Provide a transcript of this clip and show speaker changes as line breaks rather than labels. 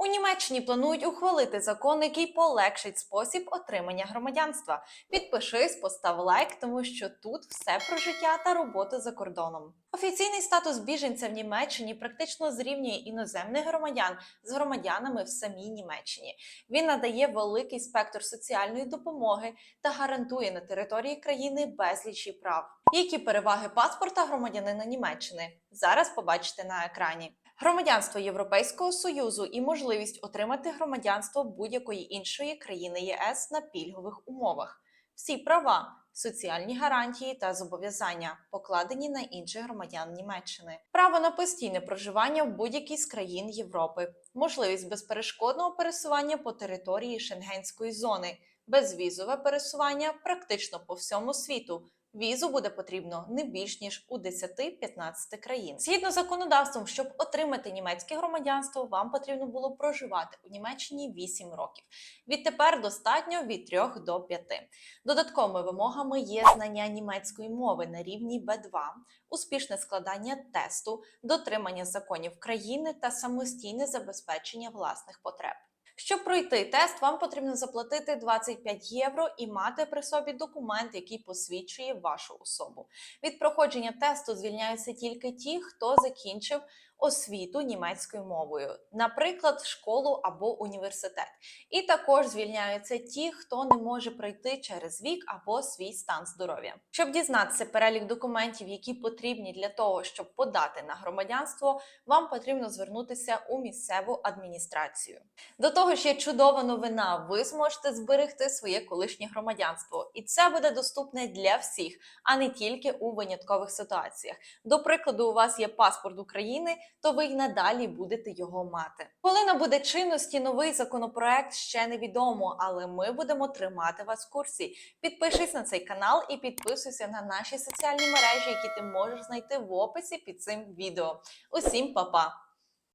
У Німеччині планують ухвалити закон, який полегшить спосіб отримання громадянства. Підпишись, постав лайк, тому що тут все про життя та роботу за кордоном. Офіційний статус біженця в Німеччині практично зрівнює іноземних громадян з громадянами в самій Німеччині. Він надає великий спектр соціальної допомоги та гарантує на території країни безлічі прав. Які переваги паспорта громадянина Німеччини? Зараз побачите на екрані. Громадянство Європейського союзу і можливість отримати громадянство будь-якої іншої країни ЄС на пільгових умовах. Всі права, соціальні гарантії та зобов'язання покладені на інших громадян Німеччини, право на постійне проживання в будь-якій з країн Європи, можливість безперешкодного пересування по території Шенгенської зони, безвізове пересування практично по всьому світу. Візу буде потрібно не більш ніж у 10-15 країн. Згідно з законодавством, щоб отримати німецьке громадянство, вам потрібно було проживати у Німеччині 8 років. Відтепер достатньо від 3 до 5. Додатковими вимогами є знання німецької мови на рівні B2, успішне складання тесту, дотримання законів країни та самостійне забезпечення власних потреб. Щоб пройти тест, вам потрібно заплатити 25 євро і мати при собі документ, який посвідчує вашу особу. Від проходження тесту звільняються тільки ті, хто закінчив освіту німецькою мовою, наприклад, школу або університет. І також звільняються ті, хто не може пройти через вік або свій стан здоров'я. Щоб дізнатися перелік документів, які потрібні для того, щоб подати на громадянство, вам потрібно звернутися у місцеву адміністрацію. До того ж, є чудова новина. Ви зможете зберегти своє колишнє громадянство, і це буде доступне для всіх, а не тільки у виняткових ситуаціях. До прикладу, у вас є паспорт України, то ви й надалі будете його мати. Коли набуде чинності новий законопроект, ще невідомо, але ми будемо тримати вас в курсі. Підпишись на цей канал і підписуйся на наші соціальні мережі, які ти можеш знайти в описі під цим відео. Усім па-па!